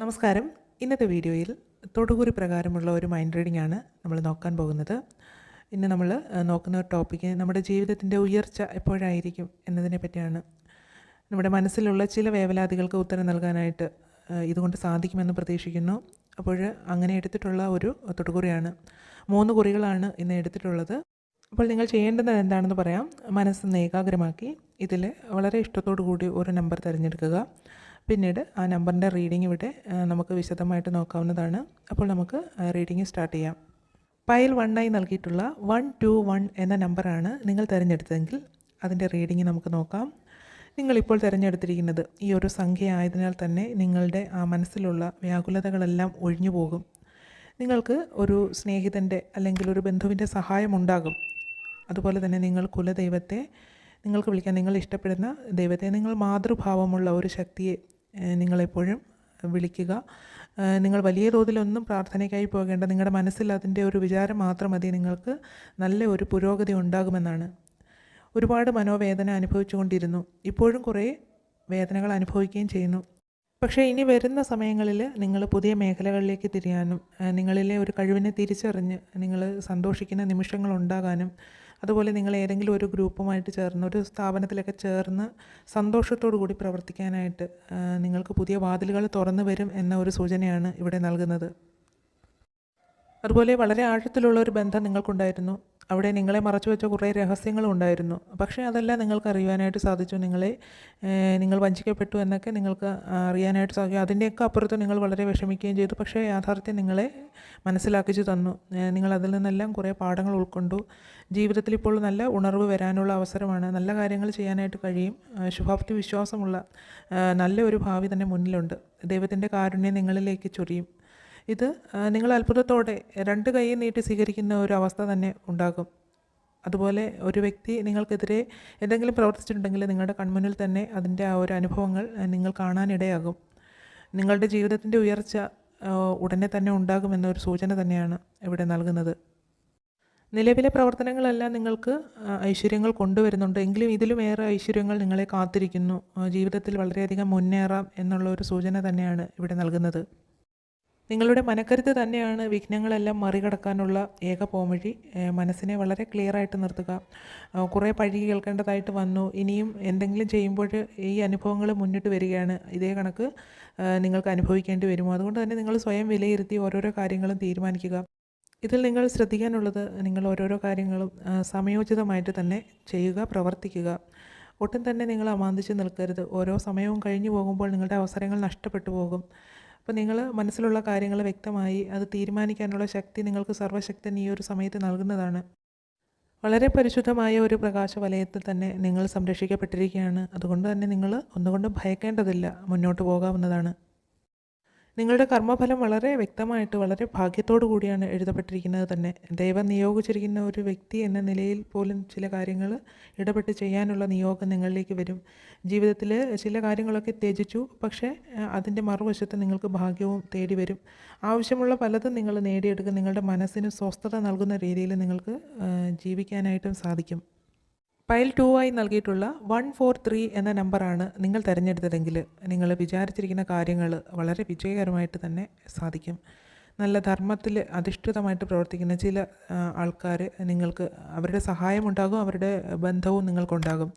നമസ്കാരം. ഇന്നത്തെ വീഡിയോയിൽ തൊടുകുറി പ്രകാരമുള്ള ഒരു മൈൻഡ് റീഡിംഗ് ആണ് നമ്മൾ നോക്കാൻ പോകുന്നത്. ഇന്ന് നമ്മൾ നോക്കുന്ന ടോപ്പിക്ക് നമ്മുടെ ജീവിതത്തിന്റെ ഉയർച്ച എപ്പോഴായിരിക്കും എന്നതിനെ പറ്റിയാണ്. നമ്മുടെ മനസ്സിലുള്ള ചില വേവലാതികൾക്ക് ഉത്തരം നൽകാനായിട്ട് ഇതുകൊണ്ട് സാധിക്കുമെന്ന് പ്രതീക്ഷിക്കുന്നു. അപ്പോൾ അങ്ങനെ എടുത്തിട്ടുള്ള ഒരു തൊടുകുറിയാണ്. മൂന്ന് കുറികളാണ് ഇന്ന് എടുത്തിട്ടുള്ളത്. അപ്പോൾ നിങ്ങൾ ചെയ്യേണ്ടത് എന്താണെന്ന് പറയാം. മനസ്സൊന്ന് ഏകാഗ്രമാക്കി ഇതിൽ വളരെ ഇഷ്ടത്തോടു കൂടി ഒരു നമ്പർ തിരഞ്ഞെടുക്കുക. പിന്നീട് ആ നമ്പറിന്റെ റീഡിംഗ് ഇവിടെ നമുക്ക് വിശദമായിട്ട് നോക്കാവുന്നതാണ്. അപ്പോൾ നമുക്ക് റീഡിംഗ് സ്റ്റാർട്ട് ചെയ്യാം. പൈൽ വണ്ണായി നൽകിയിട്ടുള്ള വൺ ടു വൺ എന്ന നമ്പറാണ് നിങ്ങൾ തിരഞ്ഞെടുത്തതെങ്കിൽ അതിന്റെ റീഡിംഗ് നമുക്ക് നോക്കാം. നിങ്ങളിപ്പോൾ തിരഞ്ഞെടുത്തിരിക്കുന്നത് ഈ ഒരു സംഖ്യ ആയതിനാൽ തന്നെ നിങ്ങളുടെ ആ മനസ്സിലുള്ള വ്യാകുലതകളെല്ലാം ഒഴിഞ്ഞു പോകും. നിങ്ങൾക്ക് ഒരു സ്നേഹിതന്റെ അല്ലെങ്കിൽ ഒരു ബന്ധുവിന്റെ സഹായമുണ്ടാകും അതുപോലെ തന്നെ നിങ്ങൾ കുലദൈവത്തെ നിങ്ങൾക്ക് വിളിക്കാൻ നിങ്ങൾ ഇഷ്ടപ്പെടുന്ന ദൈവത്തെ നിങ്ങൾ മാതൃഭാവമുള്ള ഒരു ശക്തിയെ നിങ്ങളെപ്പോഴും വിളിക്കുക. നിങ്ങൾ വലിയ തോതിലൊന്നും പ്രാർത്ഥനയ്ക്കായി പോകേണ്ട നിങ്ങളുടെ മനസ്സിൽ അതിന്റെ ഒരു വിചാരം മാത്രം മതി നിങ്ങൾക്ക് നല്ല ഒരു പുരോഗതി ഉണ്ടാകുമെന്നാണ്. ഒരുപാട് മനോവേദന അനുഭവിച്ചുകൊണ്ടിരുന്നു. ഇപ്പോഴും കുറേ വേദനകൾ അനുഭവിക്കുകയും ചെയ്യുന്നു. പക്ഷേ ഇനി വരുന്ന സമയങ്ങളിൽ നിങ്ങൾ പുതിയ മേഖലകളിലേക്ക് തിരിയാനും നിങ്ങളിലെ ഒരു കഴിവിനെ തിരിച്ചറിഞ്ഞ് നിങ്ങൾ സന്തോഷിക്കുന്ന നിമിഷങ്ങൾ ഉണ്ടാകാനും അതുപോലെ നിങ്ങൾ ഏതെങ്കിലും ഒരു ഗ്രൂപ്പുമായിട്ട് ചേർന്ന് ഒരു സ്ഥാപനത്തിലൊക്കെ ചേർന്ന് സന്തോഷത്തോടു കൂടി പ്രവർത്തിക്കാനായിട്ട് നിങ്ങൾക്ക് പുതിയ വാതിലുകൾ തുറന്നു വരും എന്ന ഒരു സൂചനയാണ് ഇവിടെ നൽകുന്നത്. അതുപോലെ വളരെ ആഴത്തിലുള്ള ഒരു ബന്ധം നിങ്ങൾക്കുണ്ടായിരുന്നു. അവിടെ നിങ്ങളെ മറച്ചു വെച്ച കുറേ രഹസ്യങ്ങളും ഉണ്ടായിരുന്നു. പക്ഷേ അതെല്ലാം നിങ്ങൾക്ക് അറിയുവാനായിട്ട് സാധിച്ചു. നിങ്ങളെ നിങ്ങൾ വഞ്ചിക്കപ്പെട്ടു എന്നൊക്കെ നിങ്ങൾക്ക് അറിയാനായിട്ട് സാധിക്കും അതിന്റെയൊക്കെ അപ്പുറത്ത് നിങ്ങൾ വളരെ വിഷമിക്കുകയും ചെയ്തു. പക്ഷേ യാഥാർത്ഥ്യം നിങ്ങളെ മനസ്സിലാക്കിച്ചു തന്നു. നിങ്ങൾ അതിൽ നിന്നെല്ലാം കുറേ പാഠങ്ങൾ ഉൾക്കൊണ്ടു. ജീവിതത്തിൽ ഇപ്പോൾ നല്ല ഉണർവ് വരാനുള്ള അവസരമാണ്. നല്ല കാര്യങ്ങൾ ചെയ്യാനായിട്ട് കഴിയും. ശുഭാപ്തി വിശ്വാസമുള്ള നല്ല ഒരു ഭാവി തന്നെ മുന്നിലുണ്ട്. ദൈവത്തിന്റെ കാരുണ്യം നിങ്ങളിലേക്ക് ചൊരിയും. ഇത് നിങ്ങൾ അത്ഭുതത്തോടെ രണ്ട് കൈ നീട്ടി സ്വീകരിക്കുന്ന ഒരു അവസ്ഥ തന്നെ ഉണ്ടാകും. അതുപോലെ ഒരു വ്യക്തി നിങ്ങൾക്കെതിരെ എന്തെങ്കിലും പ്രവർത്തിച്ചിട്ടുണ്ടെങ്കിൽ നിങ്ങളുടെ കൺമുന്നിൽ തന്നെ അതിന്റെ ആ ഒരു അനുഭവങ്ങൾ നിങ്ങൾ കാണാനിടയാകും. നിങ്ങളുടെ ജീവിതത്തിന്റെ ഉയർച്ച ഉടനെ തന്നെ ഉണ്ടാകുമെന്നൊരു സൂചന തന്നെയാണ് ഇവിടെ നൽകുന്നത്. നിലവിലെ പ്രവർത്തനങ്ങളെല്ലാം നിങ്ങൾക്ക് ഐശ്വര്യങ്ങൾ കൊണ്ടുവരുന്നുണ്ട്. എങ്കിലും ഇതിലും ഏറെ ഐശ്വര്യങ്ങൾ നിങ്ങളെ കാത്തിരിക്കുന്നു. ജീവിതത്തിൽ വളരെയധികം മുന്നേറാം എന്നുള്ള ഒരു സൂചന തന്നെയാണ് ഇവിടെ നൽകുന്നത്. നിങ്ങളുടെ മനക്കരുത്ത് തന്നെയാണ് വിഘ്നങ്ങളെല്ലാം മറികടക്കാനുള്ള ഏക പോംവഴി. മനസ്സിനെ വളരെ ക്ലിയർ ആയിട്ട് നിർത്തുക കുറേ പഴി കേൾക്കേണ്ടതായിട്ട് വന്നു. ഇനിയും എന്തെങ്കിലും ചെയ്യുമ്പോൾ ഈ അനുഭവങ്ങൾ മുന്നിട്ട് വരികയാണ്. ഇതേ കണക്ക് നിങ്ങൾക്ക് അനുഭവിക്കേണ്ടി വരും അതുകൊണ്ട് തന്നെ നിങ്ങൾ സ്വയം വിലയിരുത്തി ഓരോരോ കാര്യങ്ങളും തീരുമാനിക്കുക. ഇതിൽ നിങ്ങൾ ശ്രദ്ധിക്കാനുള്ളത് നിങ്ങൾ ഓരോരോ കാര്യങ്ങളും സമയോചിതമായിട്ട് തന്നെ ചെയ്യുക പ്രവർത്തിക്കുക. ഒട്ടും തന്നെ നിങ്ങൾ അമാന്തിച്ച് നിൽക്കരുത്. ഓരോ സമയവും കഴിഞ്ഞു പോകുമ്പോൾ നിങ്ങളുടെ അവസരങ്ങൾ നഷ്ടപ്പെട്ടു പോകും. അപ്പോൾ നിങ്ങൾ മനസ്സിലുള്ള കാര്യങ്ങൾ വ്യക്തമായി അത് തീരുമാനിക്കാനുള്ള ശക്തി നിങ്ങൾക്ക് സർവശക്തൻ ഈ ഒരു സമയത്ത് നൽകുന്നതാണ്. വളരെ പരിശുദ്ധമായ ഒരു പ്രകാശ വലയത്തിൽ തന്നെ നിങ്ങൾ സംരക്ഷിക്കപ്പെട്ടിരിക്കുകയാണ്. അതുകൊണ്ട് തന്നെ നിങ്ങൾ ഒന്നുകൊണ്ടും ഭയക്കേണ്ടതില്ല. മുന്നോട്ട് പോകാവുന്നതാണ്. നിങ്ങളുടെ കർമ്മഫലം വളരെ വ്യക്തമായിട്ട് വളരെ ഭാഗ്യത്തോടു കൂടിയാണ് എഴുതപ്പെട്ടിരിക്കുന്നത് തന്നെ. ദൈവം നിയോഗിച്ചിരിക്കുന്ന ഒരു വ്യക്തി എന്ന നിലയിൽ പോലും ചില കാര്യങ്ങൾ ഇടപെട്ട് ചെയ്യാനുള്ള നിയോഗം നിങ്ങളിലേക്ക് വരും. ജീവിതത്തിൽ ചില കാര്യങ്ങളൊക്കെ ത്യജിച്ചു പക്ഷേ അതിന്റെ മറുവശത്ത് നിങ്ങൾക്ക് ഭാഗ്യവും തേടി വരും. ആവശ്യമുള്ള പലതും നിങ്ങൾ നേടിയെടുക്കും. നിങ്ങളുടെ മനസ്സിന് സ്വസ്ഥത നൽകുന്ന രീതിയിൽ നിങ്ങൾക്ക് ജീവിക്കാനായിട്ടും സാധിക്കും. പൈൽ ടു ആയി നൽകിയിട്ടുള്ള വൺ ഫോർ ത്രീ എന്ന നമ്പറാണ് നിങ്ങൾ തിരഞ്ഞെടുത്തതെങ്കിൽ നിങ്ങൾ വിചാരിച്ചിരിക്കുന്ന കാര്യങ്ങൾ വളരെ വിജയകരമായിട്ട് തന്നെ സാധിക്കും. നല്ല ധർമ്മത്തിൽ അധിഷ്ഠിതമായിട്ട് പ്രവർത്തിക്കുന്ന ചില ആൾക്കാർ നിങ്ങൾക്ക് അവരുടെ സഹായമുണ്ടാകും അവരുടെ ബന്ധവും നിങ്ങൾക്കുണ്ടാകും.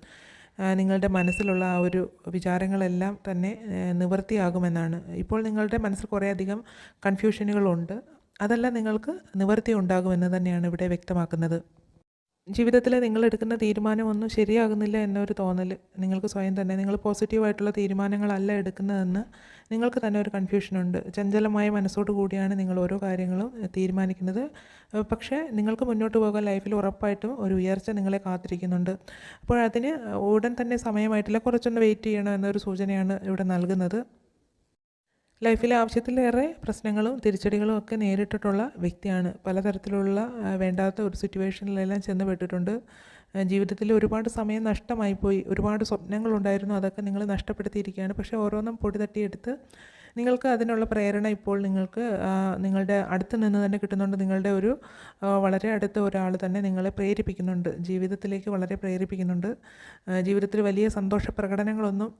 നിങ്ങളുടെ മനസ്സിലുള്ള ആ ഒരു വിചാരങ്ങളെല്ലാം തന്നെ നിവൃത്തിയാകുമെന്നാണ് ഇപ്പോൾ നിങ്ങളുടെ മനസ്സിൽ കുറേയധികം കൺഫ്യൂഷനുകളുണ്ട്. അതെല്ലാം നിങ്ങൾക്ക് നിവൃത്തി ഉണ്ടാകുമെന്ന് തന്നെയാണ് ഇവിടെ വ്യക്തമാക്കുന്നത്. ജീവിതത്തിൽ നിങ്ങൾ എടുക്കുന്ന തീരുമാനമൊന്നും ശരിയാകുന്നില്ല എന്നൊരു തോന്നൽ നിങ്ങൾക്ക് സ്വയം തന്നെ നിങ്ങൾ പോസിറ്റീവായിട്ടുള്ള തീരുമാനങ്ങളല്ല എടുക്കുന്നതെന്ന് നിങ്ങൾക്ക് തന്നെ ഒരു കൺഫ്യൂഷനുണ്ട് ചഞ്ചലമായ മനസ്സോട് കൂടിയാണ് നിങ്ങൾ ഓരോ കാര്യങ്ങളും തീരുമാനിക്കുന്നത്. പക്ഷേ നിങ്ങൾക്ക് മുന്നോട്ട് പോകാൻ ലൈഫിൽ ഉറപ്പായിട്ടും ഒരു ഉയർച്ച നിങ്ങളെ കാത്തിരിക്കുന്നുണ്ട്. അപ്പോൾ അതിന് ഉടൻ തന്നെ സമയമായിട്ടില്ല. കുറച്ചൊന്ന് വെയിറ്റ് ചെയ്യണം എന്നൊരു സൂചനയാണ് ഇവിടെ നൽകുന്നത്. ലൈഫിൽ ആവശ്യത്തിലേറെ പ്രശ്നങ്ങളും തിരിച്ചടികളും ഒക്കെ നേരിട്ടിട്ടുള്ള വ്യക്തിയാണ്. പലതരത്തിലുള്ള വേണ്ടാത്ത ഒരു സിറ്റുവേഷനിലെല്ലാം ചെന്ന് പെട്ടിട്ടുണ്ട്. ജീവിതത്തിൽ ഒരുപാട് സമയം നഷ്ടമായിപ്പോയി. ഒരുപാട് സ്വപ്നങ്ങളുണ്ടായിരുന്നു. അതൊക്കെ നിങ്ങൾ നഷ്ടപ്പെടുത്തിയിരിക്കുകയാണ്. പക്ഷേ ഓരോന്നും പൊടി തട്ടിയെടുത്ത് നിങ്ങൾക്ക് അതിനുള്ള പ്രേരണ ഇപ്പോൾ നിങ്ങൾക്ക് നിങ്ങളുടെ അടുത്ത് നിന്ന് തന്നെ കിട്ടുന്നുണ്ട്. നിങ്ങളുടെ ഒരു വളരെ അടുത്ത ഒരാൾ തന്നെ നിങ്ങളെ പ്രേരിപ്പിക്കുന്നുണ്ട്. ജീവിതത്തിലേക്ക് വളരെ പ്രേരിപ്പിക്കുന്നുണ്ട്. ജീവിതത്തിൽ വലിയ സന്തോഷ പ്രകടനങ്ങളൊന്നും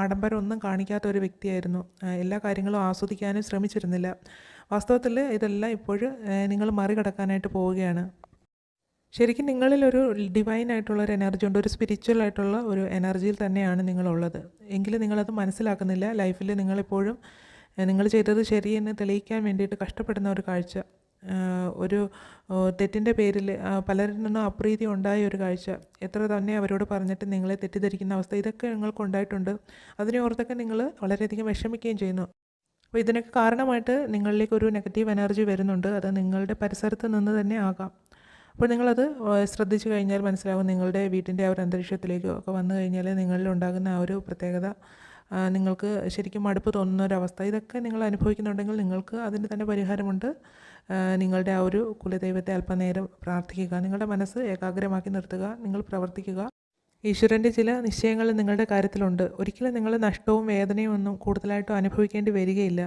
ആഡംബരമൊന്നും കാണിക്കാത്ത ഒരു വ്യക്തിയായിരുന്നു. എല്ലാ കാര്യങ്ങളും ആസ്വദിക്കാനും ശ്രമിച്ചിരുന്നില്ല. വാസ്തവത്തിൽ ഇതെല്ലാം ഇപ്പോൾ നിങ്ങൾ മറികടക്കാനായിട്ട് പോവുകയാണ്. ശരിക്കും നിങ്ങളിൽ ഒരു ഡിവൈൻ ആയിട്ടുള്ള ഒരു എനർജി ഉണ്ട് ഒരു സ്പിരിച്വൽ ആയിട്ടുള്ള ഒരു എനർജിയിൽ തന്നെയാണ് നിങ്ങളുള്ളത്. എങ്കിലും നിങ്ങളത് മനസ്സിലാക്കുന്നില്ല. ലൈഫിൽ നിങ്ങളിപ്പോഴും നിങ്ങൾ ചെയ്തത് ശരിയെന്ന് തെളിയിക്കാൻ വേണ്ടിയിട്ട് കഷ്ടപ്പെടുന്ന ഒരു കാഴ്ച ഒരു തെറ്റിന്റെ പേരിൽ പലരിൽ നിന്നും അപ്രീതി ഉണ്ടായ ഒരു കാഴ്ച. എത്ര തന്നെ അവരോട് പറഞ്ഞിട്ട് നിങ്ങളെ തെറ്റിദ്ധരിക്കുന്ന അവസ്ഥ ഇതൊക്കെ നിങ്ങൾക്ക് ഉണ്ടായിട്ടുണ്ട്. അതിനെ ഓർത്തൊക്കെ നിങ്ങൾ വളരെയധികം വിഷമിക്കുകയും ചെയ്യുന്നു. അപ്പോൾ ഇതിനൊക്കെ കാരണമായിട്ട് നിങ്ങളിലേക്ക് ഒരു നെഗറ്റീവ് എനർജി വരുന്നുണ്ട്. അത് നിങ്ങളുടെ പരിസരത്ത് നിന്ന് തന്നെ ആകാം. അപ്പോൾ നിങ്ങളത് ശ്രദ്ധിച്ചു കഴിഞ്ഞാൽ മനസ്സിലാവും നിങ്ങളുടെ വീട്ടിന്റെ ആ ഒരു അന്തരീക്ഷത്തിലേക്ക് ഒക്കെ വന്നു കഴിഞ്ഞാൽ നിങ്ങളിൽ ഉണ്ടാകുന്ന ആ ഒരു പ്രത്യേകത നിങ്ങൾക്ക് ശരിക്കും മടുപ്പ് തോന്നുന്ന ഒരു അവസ്ഥ. ഇതൊക്കെ നിങ്ങൾ അനുഭവിക്കുന്നുണ്ടെങ്കിൽ നിങ്ങൾക്ക് അതിന് തന്നെ പരിഹാരമുണ്ട്. നിങ്ങളുടെ ആ ഒരു കുലദൈവത്തെ അല്പനേരം പ്രാർത്ഥിക്കുക. നിങ്ങളുടെ മനസ്സ് ഏകാഗ്രമാക്കി നിർത്തുക. നിങ്ങൾ പ്രവർത്തിക്കുക. ഈശ്വരന്റെ ചില നിശ്ചയങ്ങൾ നിങ്ങളുടെ കാര്യത്തിലുണ്ട്. ഒരിക്കലും നിങ്ങൾ നഷ്ടവും വേദനയും ഒന്നും കൂടുതലായിട്ടും അനുഭവിക്കേണ്ടി വരികയില്ല.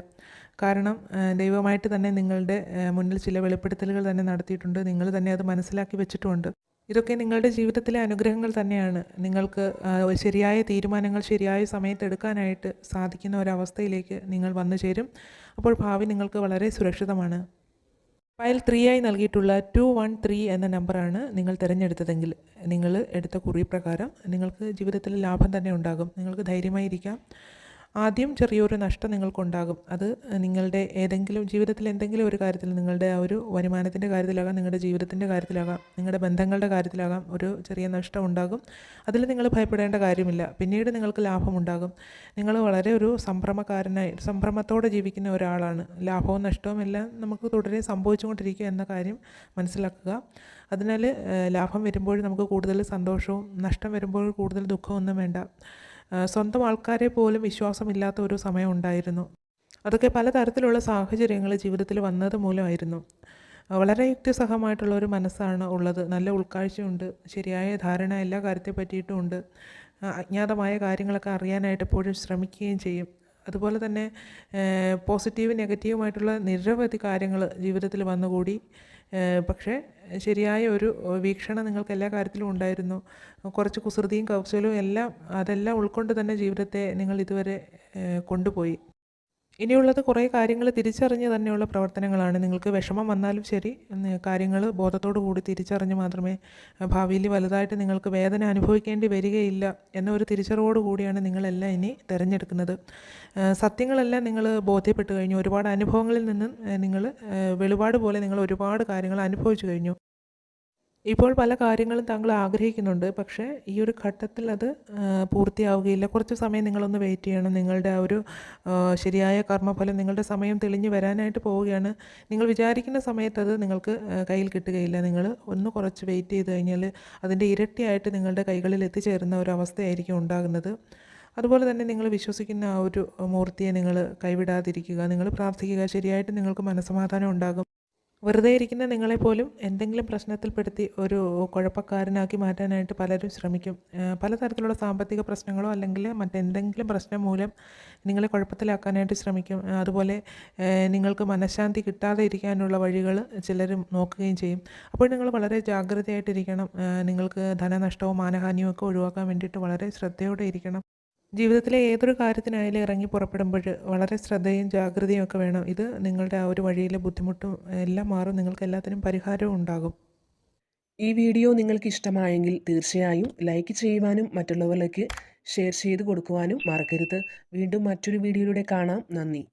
കാരണം ദൈവമായിട്ട് തന്നെ നിങ്ങളുടെ മുന്നിൽ ചില വെളിപ്പെടുത്തലുകൾ തന്നെ നടത്തിയിട്ടുണ്ട്. നിങ്ങൾ തന്നെ അത് മനസ്സിലാക്കി വെച്ചിട്ടുമുണ്ട് ഇതൊക്കെ നിങ്ങളുടെ ജീവിതത്തിലെ അനുഗ്രഹങ്ങൾ തന്നെയാണ്. നിങ്ങൾക്ക് ശരിയായ തീരുമാനങ്ങൾ ശരിയായ സമയത്ത് എടുക്കാനായിട്ട് സാധിക്കുന്ന ഒരവസ്ഥയിലേക്ക് നിങ്ങൾ വന്നു ചേരും. അപ്പോൾ ഭാവി നിങ്ങൾക്ക് വളരെ സുരക്ഷിതമാണ്. ഫയൽ ത്രീ ആയി നൽകിയിട്ടുള്ള ടു വൺ ത്രീ എന്ന നമ്പറാണ് നിങ്ങൾ തിരഞ്ഞെടുത്തതെങ്കിൽ നിങ്ങൾ എടുത്ത കുറി പ്രകാരം നിങ്ങൾക്ക് ജീവിതത്തിൽ ലാഭം തന്നെ ഉണ്ടാകും. നിങ്ങൾക്ക് ധൈര്യമായിരിക്കാം. ആദ്യം ചെറിയൊരു നഷ്ടം നിങ്ങൾക്കുണ്ടാകും. അത് നിങ്ങളുടെ ഏതെങ്കിലും ജീവിതത്തിൽ എന്തെങ്കിലും ഒരു കാര്യത്തിൽ നിങ്ങളുടെ ആ ഒരു വരുമാനത്തിന്റെ കാര്യത്തിലാകാം നിങ്ങളുടെ ജീവിതത്തിന്റെ കാര്യത്തിലാകാം നിങ്ങളുടെ ബന്ധങ്ങളുടെ കാര്യത്തിലാകാം ഒരു ചെറിയ നഷ്ടം ഉണ്ടാകും. അതിൽ നിങ്ങൾ ഭയപ്പെടേണ്ട കാര്യമില്ല. പിന്നീട് നിങ്ങൾക്ക് ലാഭമുണ്ടാകും നിങ്ങൾ വളരെ ഒരു സംഭ്രമക്കാരനായി സംഭ്രമത്തോടെ ജീവിക്കുന്ന ഒരാളാണ്. ലാഭവും നഷ്ടവും എല്ലാം നമുക്ക് തുടരെ സംഭവിച്ചുകൊണ്ടിരിക്കുക എന്ന കാര്യം മനസ്സിലാക്കുക. അതിനാൽ ലാഭം വരുമ്പോൾ നമുക്ക് കൂടുതൽ സന്തോഷവും നഷ്ടം വരുമ്പോൾ കൂടുതൽ ദുഃഖമൊന്നും വേണ്ട. സ്വന്തം ആൾക്കാരെ പോലും വിശ്വാസമില്ലാത്ത ഒരു സമയം ഉണ്ടായിരുന്നു. അതൊക്കെ പലതരത്തിലുള്ള സാഹചര്യങ്ങൾ ജീവിതത്തിൽ വന്നത് മൂലമായിരുന്നു. വളരെ യുക്തിസഹമായിട്ടുള്ള ഒരു മനസ്സാണ് ഉള്ളത്. നല്ല ഉൾക്കാഴ്ചയുണ്ട് ശരിയായ ധാരണ എല്ലാ കാര്യത്തെ പറ്റിയിട്ടുമുണ്ട്. അജ്ഞാതമായ കാര്യങ്ങളൊക്കെ അറിയാനായിട്ട് എപ്പോഴും ശ്രമിക്കുകയും ചെയ്യും. അതുപോലെ തന്നെ പോസിറ്റീവ് നെഗറ്റീവുമായിട്ടുള്ള നിരവധി കാര്യങ്ങൾ ജീവിതത്തിൽ വന്നുകൂടി. പക്ഷേ ശരിയായ ഒരു വീക്ഷണം നിങ്ങൾക്ക് എല്ലാ കാര്യത്തിലും ഉണ്ടായിരുന്നു. കുറച്ച് കുസൃതിയും കൗശലവും എല്ലാം അതെല്ലാം ഉൾക്കൊണ്ട് തന്നെ ജീവിതത്തെ നിങ്ങൾ ഇതുവരെ കൊണ്ടുപോയി. ഇനിയുള്ളത് കുറേ കാര്യങ്ങൾ തിരിച്ചറിഞ്ഞ് തന്നെയുള്ള പ്രവർത്തനങ്ങളാണ്. നിങ്ങൾക്ക് വിഷമം വന്നാലും ശരി കാര്യങ്ങൾ ബോധത്തോടു കൂടി തിരിച്ചറിഞ്ഞ് മാത്രമേ ഭാവിയിൽ വലുതായിട്ട് നിങ്ങൾക്ക് വേദന അനുഭവിക്കേണ്ടി വരികയില്ല എന്നൊരു തിരിച്ചറിവോട് കൂടിയാണ് നിങ്ങളെല്ലാം ഇനി തിരഞ്ഞെടുക്കുന്നത്. സത്യങ്ങളെല്ലാം നിങ്ങൾ ബോധ്യപ്പെട്ട് കഴിഞ്ഞു. ഒരുപാട് അനുഭവങ്ങളിൽ നിന്നും നിങ്ങൾ വെളിപാട് പോലെ നിങ്ങൾ ഒരുപാട് കാര്യങ്ങൾ അനുഭവിച്ചു കഴിഞ്ഞു. ഇപ്പോൾ പല കാര്യങ്ങളും താങ്കൾ ആഗ്രഹിക്കുന്നുണ്ട്. പക്ഷേ ഈ ഒരു ഘട്ടത്തിൽ അത് പൂർത്തിയാവുകയില്ല. കുറച്ച് സമയം നിങ്ങളൊന്ന് വെയിറ്റ് ചെയ്യണം. നിങ്ങളുടെ ആ ഒരു ശരിയായ കർമ്മഫലം നിങ്ങളുടെ സമയം തെളിഞ്ഞു വരാനായിട്ട് പോവുകയാണ്. നിങ്ങൾ വിചാരിക്കുന്ന സമയത്ത് അത് നിങ്ങൾക്ക് കയ്യിൽ കിട്ടുകയില്ല. നിങ്ങൾ ഒന്ന് കുറച്ച് വെയിറ്റ് ചെയ്ത് കഴിഞ്ഞാൽ അതിന്റെ ഇരട്ടിയായിട്ട് നിങ്ങളുടെ കൈകളിൽ എത്തിച്ചേരുന്ന ഒരു അവസ്ഥയായിരിക്കും ഉണ്ടാകുന്നത്. അതുപോലെ തന്നെ നിങ്ങൾ വിശ്വസിക്കുന്ന ആ ഒരു മൂർത്തിയെ നിങ്ങൾ കൈവിടാതിരിക്കുക. നിങ്ങൾ പ്രാർത്ഥിക്കുക. ശരിയായിട്ട് നിങ്ങൾക്ക് മനസ്സമാധാനം ഉണ്ടാകും. വെറുതെ ഇരിക്കുന്ന നിങ്ങളെപ്പോലും എന്തെങ്കിലും പ്രശ്നത്തിൽപ്പെടുത്തി ഒരു കുഴപ്പക്കാരനാക്കി മാറ്റാനായിട്ട് പലരും ശ്രമിക്കും. പലതരത്തിലുള്ള സാമ്പത്തിക പ്രശ്നങ്ങളോ അല്ലെങ്കിൽ മറ്റെന്തെങ്കിലും പ്രശ്നം മൂലം നിങ്ങളെ കുഴപ്പത്തിലാക്കാനായിട്ട് ശ്രമിക്കും. അതുപോലെ നിങ്ങൾക്ക് മനഃശാന്തി കിട്ടാതെ ഇരിക്കാനുള്ള വഴികൾ ചിലരും നോക്കുകയും ചെയ്യും. അപ്പോൾ നിങ്ങൾ വളരെ ജാഗ്രതയായിട്ടിരിക്കണം. നിങ്ങൾക്ക് ധനനഷ്ടവും മാനഹാനിയും ഒക്കെ ഒഴിവാക്കാൻ വേണ്ടിയിട്ട് വളരെ ശ്രദ്ധയോടെ ഇരിക്കണം. ജീവിതത്തിലെ ഏതൊരു കാര്യത്തിനായാലും ഇറങ്ങി പുറപ്പെടുമ്പോൾ വളരെ ശ്രദ്ധയും ജാഗ്രതയും ഒക്കെ വേണം. ഇത് നിങ്ങളുടെ ആ ഒരു വഴിയിലെ ബുദ്ധിമുട്ടും എല്ലാം മാറും. നിങ്ങൾക്ക് എല്ലാത്തിനും പരിഹാരവും ഉണ്ടാകും. ഈ വീഡിയോ നിങ്ങൾക്ക് ഇഷ്ടമായെങ്കിൽ തീർച്ചയായും ലൈക്ക് ചെയ്യുവാനും മറ്റുള്ളവരിലേക്ക് ഷെയർ ചെയ്ത് കൊടുക്കുവാനും മറക്കരുത്. വീണ്ടും മറ്റൊരു വീഡിയോയിലൂടെ കാണാം. നന്ദി.